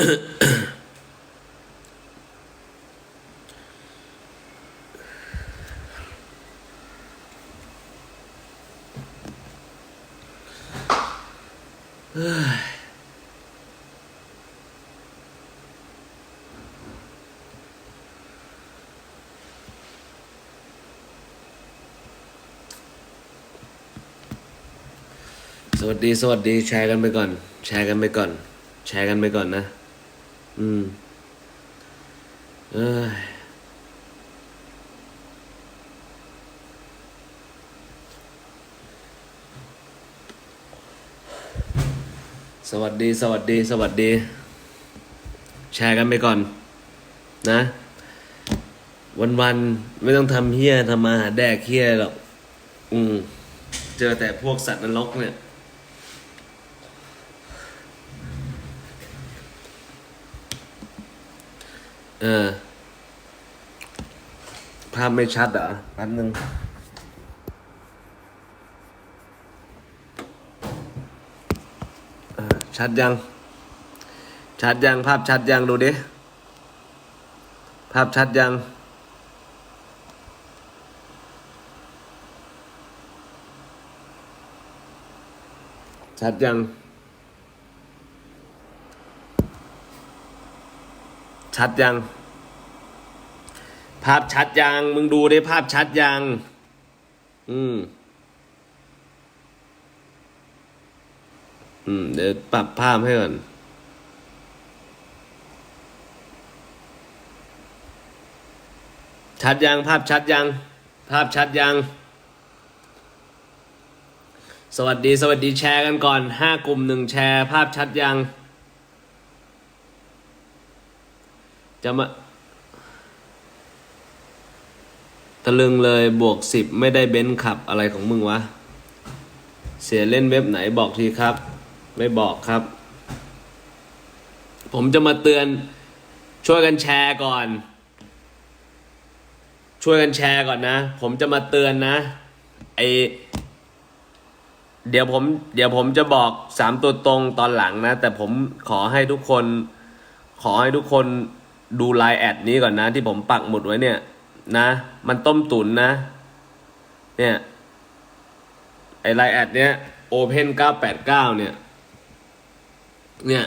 สวัสดี สวัสดี แชร์กันไปก่อน แชร์กันไปก่อน แชร์กันไปก่อนนะ อืม เอ้ยสวัสดี สวัสดี สวัสดี แชร์กันไปก่อน นะ วันๆไม่ต้องทำเฮี้ยทำมาหาแดกเฮี้ยหรอก อืม เจอแต่พวกสัตว์นรกเนี่ย เออ ภาพไม่ชัดเหรอแป๊บนึงเออชัดยัง ชัดยัง ภาพชัดยังดูดิ ภาพชัดยัง ชัดยัง ชัดยัง ภาพชัดยัง มึงดูได้ภาพชัดยัง อืม อืม เดี๋ยวปรับภาพให้ก่อนชัดยัง ภาพชัดยัง ภาพชัดยัง สวัสดีสวัสดีแชร์กันก่อนห้ากลุ่มหนึ่งแชร์ ภาพชัดยัง จะมาตะลึงเลยบวกสิบไม่ได้เบนซ์ขับอะไรของมึงวะ เสียเล่นเว็บไหนบอกทีครับ ไม่บอกครับ ผมจะมาเตือนช่วยกันแชร์ก่อน ช่วยกันแชร์ก่อนนะ ผมจะมาเตือนนะไอเดี๋ยวผมเดี๋ยวผมจะบอกสามตัวตรงตอนหลังนะ แต่ผมขอให้ทุกคน ขอให้ทุกคน ดูไลน์แอดนี้ก่อนนะ ที่ผมปักหมุดไว้เนี่ย นะ มันต้มตุ๋นนะ เนี่ย ไอไลน์แอดเนี้ย Open 989เก้าเนี่ย เนี่ย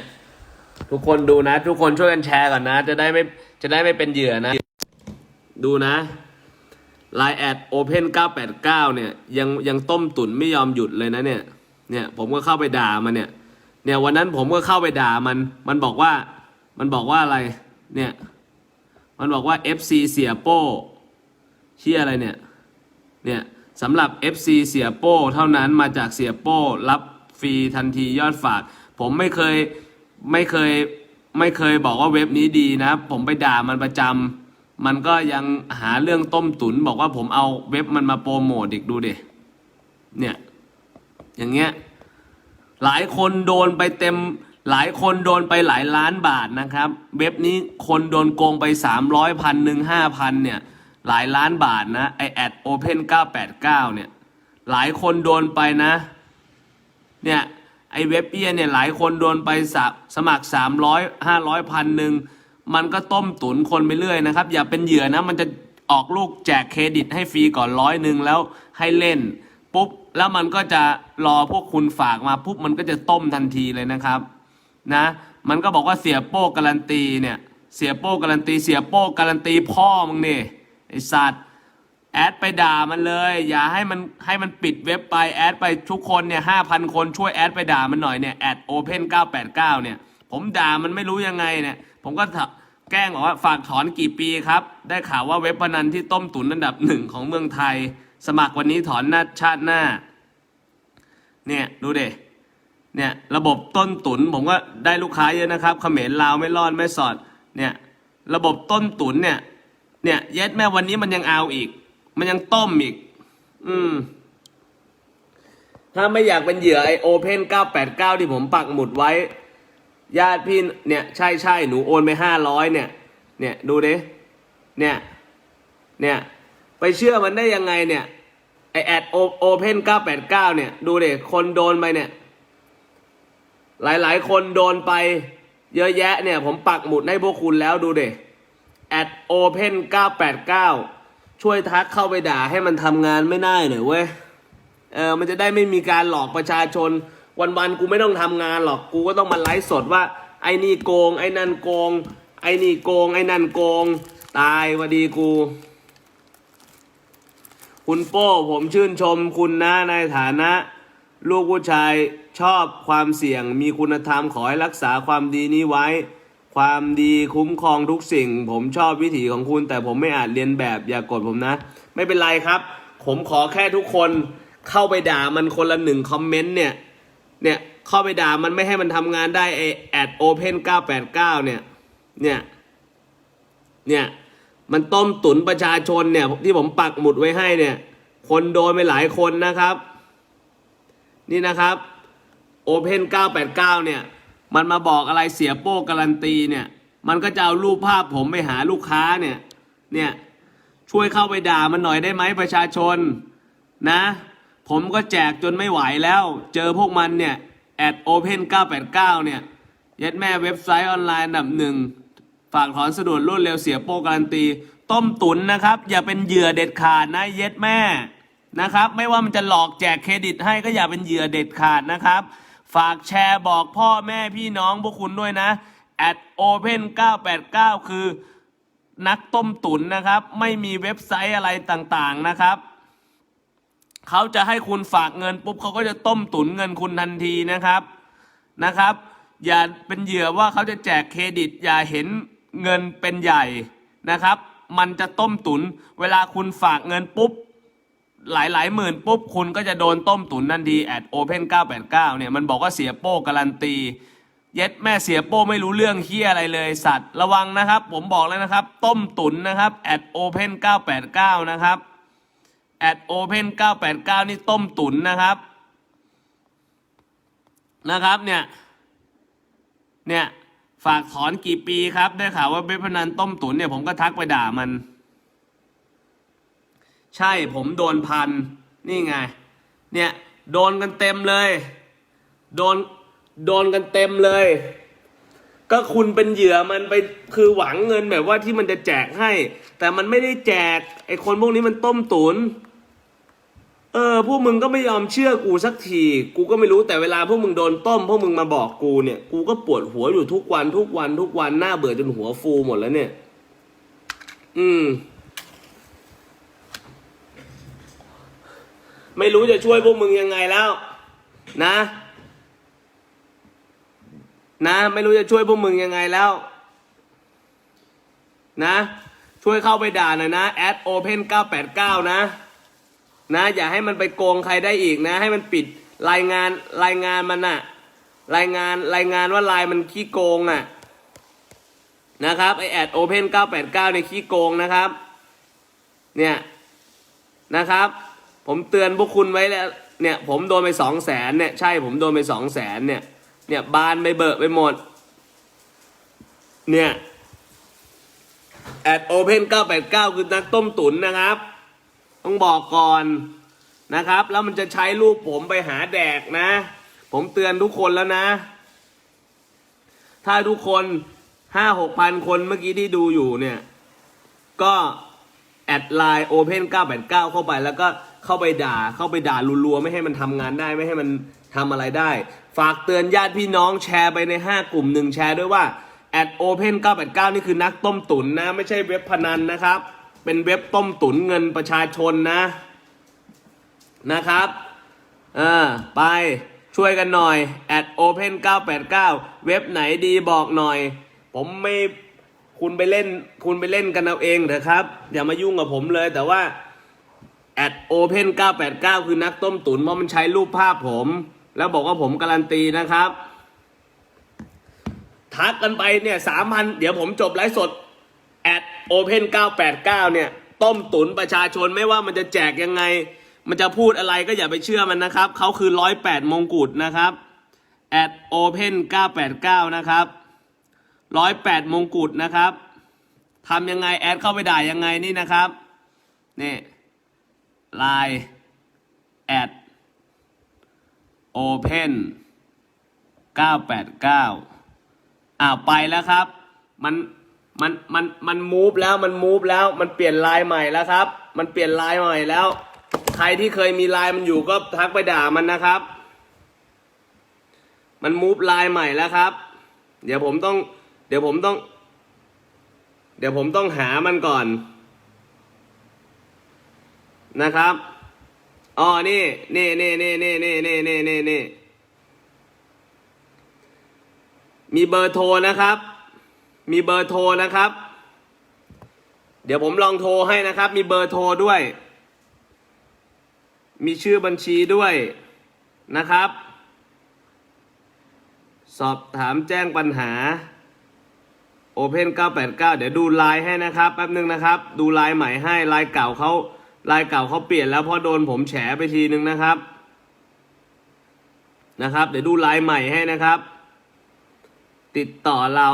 ทุกคนดูนะ ทุกคนช่วยกันแชร์ก่อนนะ จะได้ไม่จะได้ไม่เป็นเหยื่อนะ ดูนะ Line แอด Open 989เนี่ย ยังยังต้มตุ๋นไม่ยอมหยุดเลยนะเนี่ย เนี่ย ผมก็เข้าไปด่ามันเนี่ย เนี่ยวันนั้นผมก็เข้าไปด่ามัน มันบอกว่า มันบอกว่าอะไร เนี่ย มันบอกว่า FC เสียโป้เชี่ยอะไรเนี่ย เนี่ยสำหรับ FC เสียโป้เท่านั้นมาจากเสียโป้รับฟรีทันทียอดฝาก ผมไม่เคยไม่เคยไม่เคยบอกว่าเว็บนี้ดีนะ ผมไปด่ามันประจำมันก็ยังหาเรื่องต้มตุน บอกว่าผมเอาเว็บมันมาโปรโมทอีกดูเดเนี่ย อย่างเงี้ย หลายคนโดนไปเต็ม หลายคนโดนไปหลายล้านบาทนะครับ เว็บนี้คนโดนโกงไปสามร้อยพันหนึ่งห้าพันเนี่ยหลายล้านบาทนะไอแอดโอเพนเก้าแปดเก้าเนี่ยหลายคนโดนไปนะเนี่ยไอเว็บเอียเนี่ยหลายคนโดนไปสสมัครสามร้อยห้าร้อยพันหนึ่งมันก็ต้มตุนคนไปเรื่อยนะครับ อย่าเป็นเหยื่อนะมันจะออกลูกแจกเครดิตให้ฟรีก่อนร้อยหนึ่งแล้วให้เล่นปุ๊บแล้วมันก็จะรอพวกคุณฝากมาปุ๊บมันก็จะต้มทันทีเลยนะครับ นะมันก็บอกว่าเสียโป้การันตีเนี่ยเสียโป้การันตี เสียโป้การันตีพ่อมึงนี่ไอสัตว์แอดไปด่ามันเลย อย่าให้มันให้มันปิดเว็บไปแอดไปทุกคนเนี่ยห้าพันคนช่วยแอดไปด่ามันหน่อยเนี่ยแอดโอเพนเก้าแปดเก้าเนี่ย ผมด่ามันไม่รู้ยังไงเนี่ย ผมก็แกล้งบอกว่าฝากถอนกี่ปีครับ ได้ข่าวว่าเว็บพนันที่ต้มตุ๋นอันดับหนึ่งของเมืองไทย สมัครวันนี้ถอนหน้าชาติหน้า เนี่ยดูเด เนี่ยระบบต้นตุนผมก็ได้ลูกค้าเยอะนะครับเขมรลาวไม่รอดไม่สอดเนี่ยระบบต้นตุนเนี่ยเนี่ยเย็ดแม่วันนี้มันยังเอาอีก มันยังต้มอีก อืม ถ้าไม่อยากเป็นเหยื่อไอโอเพน989ที่ผมปักหมุดไว้ ญาติพี่เนี่ยใช่ใช่หนูโอนไปห้าร้อยเนี่ย เนี่ยดูดิเนี่ยเนี่ยไปเชื่อมันได้ยังไงเนี่ยไอแอดโอเพน989เนี่ย ดูดิคนโดนไปเนี่ย หลายๆ คนโดนไปเยอะแยะเนี่ย ผมปักหมุดให้พวกคุณแล้วดูเด็ at open 989 ช่วยทักเข้าไปด่าให้มันทำงานไม่ได้หน่อยเว้ย เออ มันจะได้ไม่มีการหลอกประชาชน วันๆ กูไม่ต้องทำงานหรอก กูก็ต้องมาไลฟ์สดว่า ไอ้นี่โกง ไอ้นั่นโกง ไอ้นี่โกง ไอ้นั่นโกง ตายพอดีกู คุณโป้ผมชื่นชมคุณนะในฐานะ ลูกผู้ชายชอบความเสี่ยง มีคุณธรรมขอให้รักษาความดีนี้ไว้ ความดีคุ้มครองทุกสิ่ง ผมชอบวิถีของคุณ แต่ผมไม่อาจเรียนแบบอย่ากกดผมนะ ไม่เป็นไรครับ ผมขอแค่ทุกคนเข้าไปด่ามันคนละหนึ่งคอมเมนต์เนี่ย เนี่ยเข้าไปด่ามันไม่ให้มันทำงานได้ไอแอดโอเพน989เก้าเนี่ย เนี่ย เนี่ยมันต้มตุ๋นประชาชนเนี่ยที่ผมปักหมุดไว้ให้เนี่ย คนโดนไปหลายคนนะครับ นี่นะครับโอเพน989 เนี่ย มันมาบอกอะไรเสียโป้การันตีเนี่ย มันก็จะเอารูปภาพผมไปหาลูกค้าเนี่ย เนี่ย ช่วยเข้าไปด่ามันหน่อยได้ไหมประชาชนนะ ผมก็แจกจนไม่ไหวแล้ว เจอพวกมันเนี่ยแอดโอเพน989 เนี่ย ยัดแม่เว็บไซต์ออนไลน์อันดับหนึ่งฝากถอนสะดวกรวดเร็วเสียโป้การันตี ต้มตุ๋นนะครับ อย่าเป็นเหยื่อเด็ดขาดนะเย็ดแม่ นะครับ ไม่ว่ามันจะหลอกแจกเครดิตให้ก็อย่าเป็นเหยื่อเด็ดขาดนะครับ ฝากแชร์บอกพ่อแม่พี่น้องพวกคุณด้วยนะ at open 989 คือนักต้มตุ๋นนะครับ ไม่มีเว็บไซต์อะไรต่างๆนะครับ เขาจะให้คุณฝากเงินปุ๊บเขาก็จะต้มตุ๋นเงินคุณทันทีนะครับนะครับ อย่าเป็นเหยื่อว่าเขาจะแจกเครดิต อย่าเห็นเงินเป็นใหญ่นะครับ มันจะต้มตุน เวลาคุณฝากเงินปุ๊บ หลายหลายหมื่นปุ๊บคุณก็จะโดนต้มตุนทันทีแอดโอเพน989 เนี่ย มันบอกว่าเสียโป้การันตี เย็ดแม่เสียโป้ไม่รู้เรื่องเฮียอะไรเลยสัตว์ระวังนะครับ ผมบอกแล้วนะครับ ต้มตุนนะครับแอดโอเพน989 นะครับแอดโอเพน989 นี่ต้มตุ๋นนะครับ นะครับเนี่ย เนี่ย ฝากถอนกี่ปีครับ ได้ข่าวว่าเว็บพนันต้มตุ๋นเนี่ยผมก็ทักไปด่ามัน ใช่ผมโดนพัน นี่ไง เนี่ย โดนกันเต็มเลย โดน โดนกันเต็มเลย ก็คุณเป็นเหยื่อมันไปคือหวังเงินแบบว่าที่มันจะแจกให้ แต่มันไม่ได้แจก ไอ้คนพวกนี้มันต้มตุน เออ พวกมึงก็ไม่ยอมเชื่อกูสักที กูก็ไม่รู้แต่เวลาพวกมึงโดนต้ม พวกมึงมาบอกกูเนี่ย กูก็ปวดหัวอยู่ทุกวันทุกวันทุกวันหน้าเบื่อจนหัวฟูหมดแล้วเนี่ย อืม ไม่รู้จะช่วยพวกมึงยังไงแล้ว นะ นะ ไม่รู้จะช่วยพวกมึงยังไงแล้ว นะ ช่วยเข้าไปด่าหน่อยนะ at open 989 นะ นะ อย่าให้มันไปโกงใครได้อีกนะ ให้มันปิดรายงานรายงานมันอะรายงานรายงานว่าลายมันขี้โกงอะนะครับไอแอดโอเพน989เนี่ยขี้โกงนะครับ เนี่ยนะครับ ผมเตือนพวกคุณไว้แล้วเนี่ยผมโดนไปสองแสนเนี่ยใช่ผมโดนไปสองแสนเนี่ย เนี่ยบานไปเบิกไปหมด เนี่ยแอดโอเพน989คือนักต้มตุ๋นนะครับ ต้องบอกก่อนนะครับ แล้วมันจะใช้รูปผมไปหาแดกนะ ผมเตือนทุกคนแล้วนะ ถ้าทุกคนห้าหกพันคนเมื่อกี้ที่ดูอยู่เนี่ย ก็ แอดไลน์โอเพน989เก้าเข้าไปแล้วก็เข้าไปด่าเข้าไปด่ารัวๆไม่ให้มันทำงานได้ไม่ให้มันทำอะไรได้ ฝากเตือนญาติพี่น้องแชร์ไปใน 5 กลุ่มหนึ่งแชร์ด้วยว่าแอดโอเพน989นี่คือนักต้มตุ๋นนะ ไม่ใช่เว็บพนันนะครับ เป็นเว็บต้มตุ๋นเงินประชาชนนะนะครับเออไปช่วยกันหน่อยแอดโอเพน989เว็บไหนดีบอกหน่อย ผมไม่ คุณไปเล่น คุณไปเล่นกันเอาเองเถอะครับ อย่ามายุ่งกับผมเลย แต่ว่าแอดโอเพน989 คือนักต้มตุ๋นเพราะมันใช้รูปภาพผม แล้วบอกว่าผมการันตีนะครับ ทักกันไปเนี่ยสามพันเดี๋ยวผมจบไลฟ์สดแอดโอเพน989 เนี่ย ต้มตุนประชาชนไม่ว่ามันจะแจกยังไง มันจะพูดอะไรก็อย่าไปเชื่อมันนะครับ เขาคือร้อยแปดมงกุฎนะครับแอดโอเพน989 นะครับ ร้อยแปดมงกุฎนะครับทำยังไงแอดเข้าไปด่ายังไงนี่นะครับนี่ไลน์แอดโอเพน989อ่าไปแล้วครับ มันมันมันมันมูฟแล้วมันมูฟแล้วมันเปลี่ยนไลน์ใหม่แล้วครับ มันเปลี่ยนไลน์ใหม่แล้ว ใครที่เคยมีไลน์มันอยู่ก็ทักไปด่ามันนะครับ มันมูฟไลน์ใหม่แล้วครับ เดี๋ยวผมต้อง ดี๋ยวผมต้อง เดี๋ยวผมต้องหามันก่อน นะครับอ๋อนี่นี่นี่นี่นี่นี่นี่นี่นี่นี่มีเบอร์โทรนะครับ มีเบอร์โทรนะครับ เดี๋ยวผมลองโทรให้นะครับ มีเบอร์โทรด้วย มีชื่อบัญชีด้วยนะครับ สอบถามแจ้งปัญหา Open 989 เดี๋ยวดูลน์ให้นะครับแป๊บนึงนะครับ ดูลน์ใหม่ให้ลน์เก่าเขาลน์เก่าเขาเปลี่ยนแล้วเพราะโดนผมแฉไปทีนึงนะครับ นะครับ เดี๋ยวดูลน์ใหม่ให้นะครับ ติดต่อเรา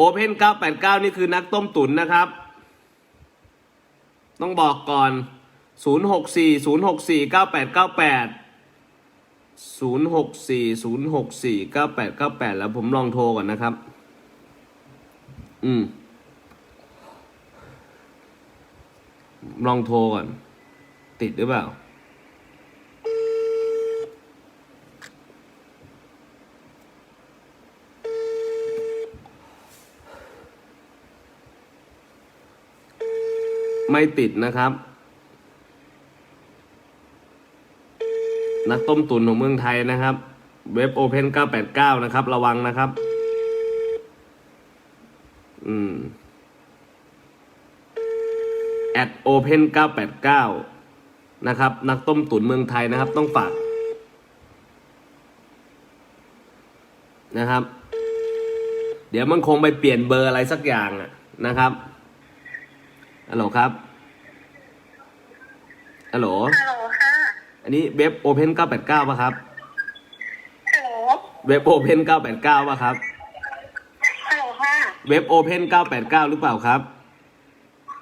Open 989 นี่คือนักต้มตุ๋นนะครับ ต้องบอกก่อน 064 064 9898 064 064 9898 แล้วผมลองโทรก่อนนะครับ อืม ลองโทรก่อน ติดหรือเปล่า ไม่ติดนะครับ นักต้มตุ๋นของเมืองไทยนะครับ เว็บ Open 989 นะครับ ระวังนะครับ อืม at open 989นะครับ นักต้มตุ๋นเมืองไทยนะครับ ต้องฝาก นะครับ เดี๋ยวมันคงไปเปลี่ยนเบอร์อะไรสักอย่างอะนะครับฮัลโหลครับฮัลโหล ฮัลโหลค่ะ อันนี้เว็บ Open 989ป่ะครับ ฮัลโหล เว็บ Open 989ป่ะครับฮัลโหลค่ะ เว็บ Open 989 หรือเปล่าครับ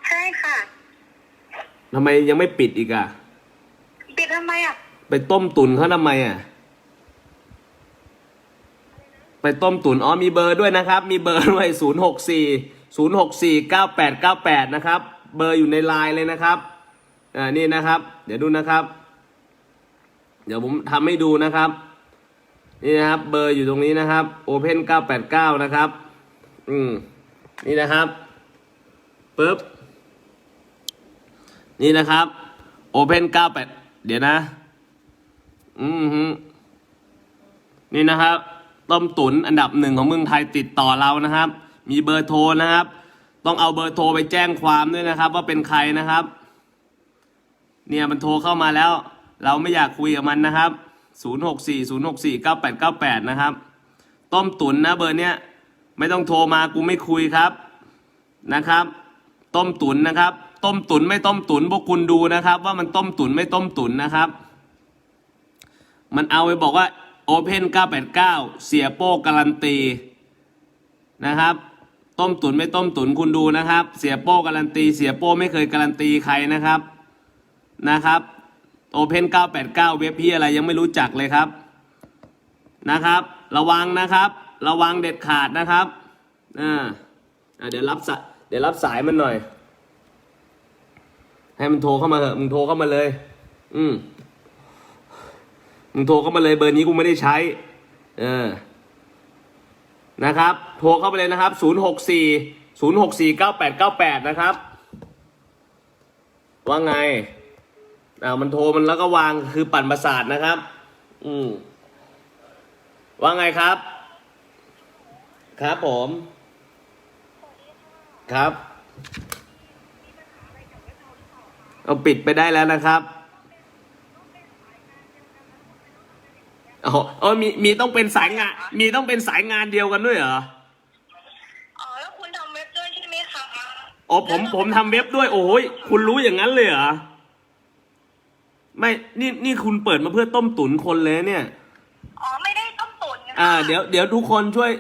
ใช่ค่ะ ทำไมยังไม่ปิดอีกอะปิดทำไมอะ ไปต้มตุ๋นเขาทำไมอะไปต้มตุ๋นอ๋อมีเบอร์ด้วยนะครับ มีเบอร์ด้วย0 6 4 0 6 4 9 8 9 8 นะครับ เบอร์อยู่ในไลน์เลยนะครับ อ่า นี่นะครับ เดี๋ยวดูนะครับ เดี๋ยวผมทำให้ดูนะครับ นี่นะครับ เบอร์อยู่ตรงนี้นะครับ Open 989 นะครับ อืมนี่นะครับปึ๊บนี่นะครับ Open 98เดี๋ยวนะ อืมฮึนี่นะครับ ต้มตุ๋นอันดับหนึ่งของเมืองไทยติดต่อเรานะครับ มีเบอร์โทรนะครับ ต้องเอาเบอร์โทรไปแจ้งความด้วยนะครับ ว่าเป็นใครนะครับ เนี่ยมันโทรเข้ามาแล้ว เราไม่อยากคุยกับมันนะครับ 064 064 9898 นะครับ ต้มตุ๋นนะเบอร์เนี้ย ไม่ต้องโทรมากูไม่คุยครับนะครับ ต้มตุ๋นนะครับ ต้มตุ๋นไม่ต้มตุ๋นพวกคุณดูนะครับ ว่ามันต้มตุ๋นไม่ต้มตุ๋นนะครับ มันเอาไปบอกว่า Open 989 เสียโป้การันตีนะครับ ต้มตุ๋นไม่ต้มตุ๋นคุณดูนะครับ เสียโป้การันตี เสียโป้ไม่เคยการันตีใครนะครับนะครับ Open 989 เว็บพี่อะไรยังไม่รู้จักเลยครับนะครับ ระวังนะครับ ระวังเด็ดขาดนะครับอ่าเดี๋ยวรับสายเดี๋ยวรับสายมันหน่อย ให้มันโทรเข้ามาเถอะมึงโทรเข้ามาเลย อืมมึงโทรเข้ามาเลยเบอร์นี้กูไม่ได้ใช้ เออ นะครับ โทรเข้าไปเลยนะครับ0 6 4 0 6 4 9 8 9 8นะครับ ว่าไงอ่ามันโทรมันแล้วก็วางคือปั่นประสาทนะครับ อืมว่าไงครับ ครับผม ครับ เอาปิดไปได้แล้วนะครับอ๋อเออมีมีต้องเป็นสายงาน มีต้องเป็นสายงานเดียวกันด้วยเหรอ อ๋อแล้วคุณทำเว็บด้วยใช่ไหมคะอ๋อผมผมทำเว็บด้วย โอ้ยคุณรู้อย่างนั้นเลยเหรอ ไม่นี่นี่คุณเปิดมาเพื่อต้มตุ๋นคนเลยเนี่ย อ๋อไม่ได้ต้มตุ๋นค่ะอ่า เดี๋ยวเดี๋ยวทุกคนช่วย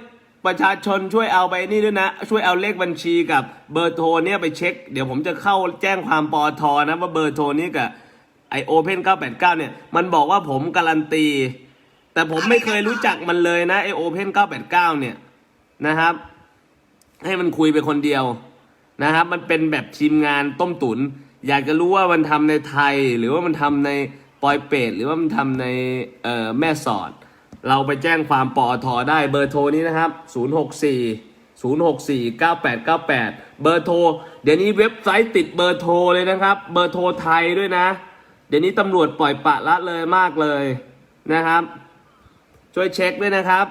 ประชาชนช่วยเอาไปนี่ด้วยนะ ช่วยเอาเลขบัญชีกับเบอร์โทรเนี่ยไปเช็ค เดี๋ยวผมจะเข้าแจ้งความปอทอนะว่าเบอร์โทรนี้กับไอโอเพน989เก้าเนี่ยมันบอกว่าผมการันตี แต่ผมไม่เคยรู้จักมันเลยนะไอโอเพน989เก้าเนี่ยนะครับ ให้มันคุยไปคนเดียวนะครับ มันเป็นแบบทีมงานต้มตุน อยากจะรู้ว่ามันทำในไทย หรือว่ามันทำในปอยเปตหรือว่ามันทำในเอ่อแม่สอด เราไปแจ้งความปอทได้เบอร์โทรนี้นะครับ 064 064 9898 เบอร์โทร เดี๋ยวนี้เว็บไซต์ติดเบอร์โทรเลยนะครับ เบอร์โทรไทยด้วยนะ เดี๋ยวนี้ตำรวจปล่อยปะละเลยมากเลยนะครับ ช่วยเช็คด้วยนะครับ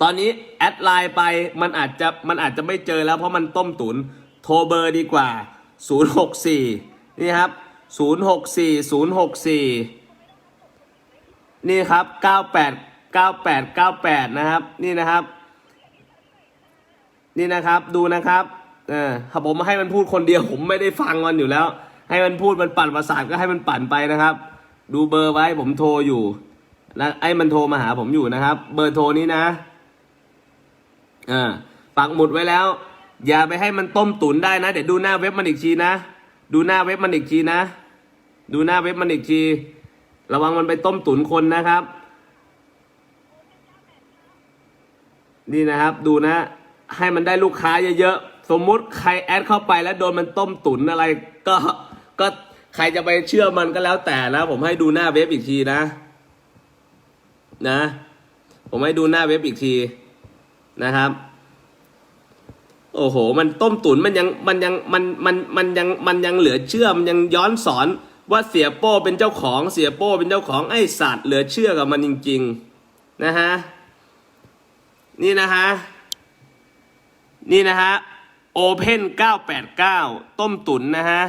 ตอนนี้แอดไลน์ไปมันอาจจะมันอาจจะไม่เจอแล้วเพราะมันต้มตุนโทรเบอร์ดีกว่า 064 นี่ครับ 064 064 นี่ครับ98 98 98นะครับ นี่นะครับ นี่นะครับดูนะครับเออถ้าผมให้มันพูดคนเดียวผมไม่ได้ฟังมันอยู่แล้ว ให้มันพูดมันปั่นประสาทก็ให้มันปั่นไปนะครับ ดูเบอร์ไว้ผมโทรอยู่นะไอ้มันโทรมาหาผมอยู่นะครับ เบอร์โทรนี้นะเออปักหมุดไว้แล้ว อย่าไปให้มันต้มตุ๋นได้นะ เดี๋ยวดูหน้าเว็บมันอีกทีนะ ดูหน้าเว็บมันอีกทีนะ ดูหน้าเว็บมันอีกที ระวังมันไปต้มตุ๋นคนนะครับ นี่นะครับดูนะ ให้มันได้ลูกค้าเยอะๆ สมมุติใครแอดเข้าไปแล้วโดนมันต้มตุ๋นอะไร ก็ก็ใครจะไปเชื่อมันก็แล้วแต่นะ ผมให้ดูหน้าเว็บอีกทีนะ นะ ผมให้ดูหน้าเว็บอีกทีนะครับโอ้โห มันต้มตุ๋นมันยังมันยังมันมันมันยังมันยังเหลือเชื่อมันยังย้อนสอน ว่าเสียโป้เป็นเจ้าของเสียโป้เป็นเจ้าของไอ้สัตว์เหลือเชื่อกับมันจริง ๆ นะฮะ นี่นะฮะ นี่นะฮะ Open 989ต้มตุ๋นนะฮะ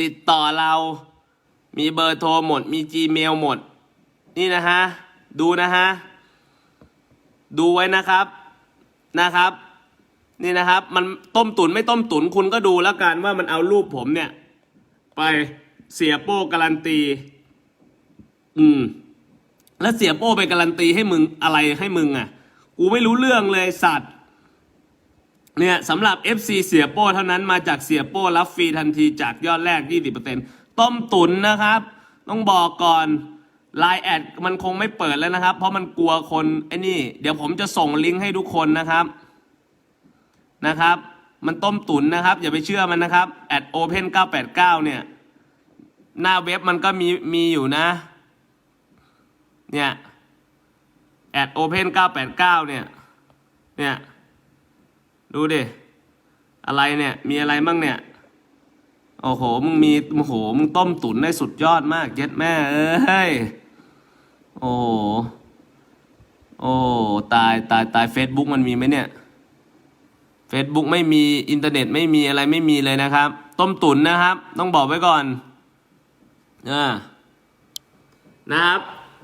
ติดต่อเรามีเบอร์โทรหมด มี Gmail หมด นี่นะฮะ ดูนะฮะ ดูไว้นะครับนะครับ นี่นะครับ มันต้มตุ๋นไม่ต้มตุ๋นคุณก็ดูแล้วกันว่ามันเอารูปผมเนี่ย ไปเสียโป้การันตี อืม แล้วเสียโป้ไปการันตีให้มึงอะไรให้มึงอะ กูไม่รู้เรื่องเลยสัตว์ เนี่ยสำหรับ FC เสียโป้เท่านั้นมาจากเสียโป้รับฟรีทันทีจากยอดแรก 20%ต้มตุ๋นนะครับ ต้องบอกก่อนไลน์แอดมันคงไม่เปิดแล้วนะครับ เพราะมันกลัวคนไอ้นี่ เดี๋ยวผมจะส่งลิงก์ให้ทุกคนนะครับนะครับ มันต้มตุ๋นนะครับ อย่าไปเชื่อมันนะครับ at open 989เนี่ย หน้าเว็บมันก็มีมีอยู่นะ เนี่ย at open 989เนี่ย เนี่ย ดูดิ อะไรเนี่ย มีอะไรบ้างเนี่ย โอ้โห มึงมี โอ้โห มึงต้มตุ๋นได้สุดยอดมาก เย็ดแม่เอ้ย โอ้โห โอ้ ตาย ตาย ตายเฟซบุ๊กมันมีไหมเนี่ย เฟซบุ๊กไม่มีอินเทอร์เน็ตไม่มีอะไรไม่มีเลยนะครับ ต้มตุ๋นนะครับ ต้องบอกไว้ก่อนอ่านะครับ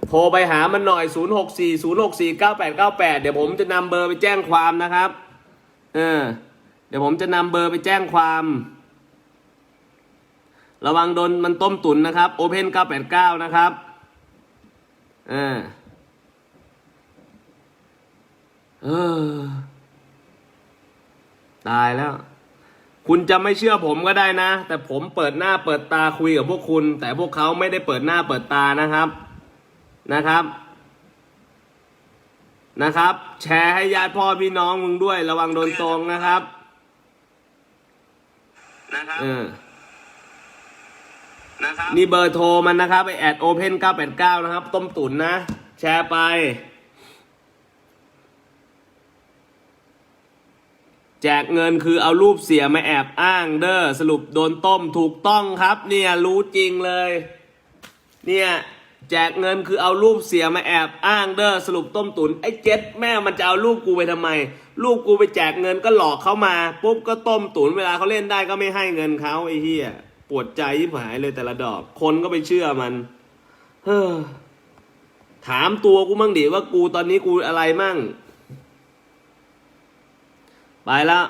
โทรไปหามันหน่อย 0 6 4 0 6 4 9 8 9 8 เดี๋ยวผมจะนำเบอร์ไปแจ้งความนะครับ เออ เดี๋ยวผมจะนำเบอร์ไปแจ้งความ ระวังโดนมันต้มตุ๋นนะครับ Open 989 นะครับ เออเออ ตายแล้ว คุณจะไม่เชื่อผมก็ได้นะ แต่ผมเปิดหน้าเปิดตาคุยกับพวกคุณ แต่พวกเขาไม่ได้เปิดหน้าเปิดตานะครับนะครับ นะครับ แชร์ให้ญาติพ่อพี่น้องมึงด้วย ระวังโดนตรงนะครับ นะครับเออนะครับนี่เบอร์โทรมันนะครับไอแอดโอเพน989นะครับ ต้มตุ๋นนะ แชร์ไป จกเงินคือเอารูปเสียมาแอบอ้างเด้อสรุปโดนต้มถูกต้องครับ เนี่ยรู้จริงเลย เนี่ยแจกเงินคือเอารูปเสียมาแอบอ้างเด้อสรุปต้มตุนไอ้เจ็ดแม่มันจะเอารูปกูไปทำไมรูปกูไปแจกเงินก็หลอกเขามาปุ๊บก็ต้มตุนเวลาเขาเล่นได้ก็ไม่ให้เงินเขาไอ้เหี้ยปวดใจยิบหายเลยแต่ละดอกคนก็ไปเชื่อมัน เฮ้อถามตัวกูมั่งดิว่ากูตอนนี้กูอะไรมั่ง ไปละ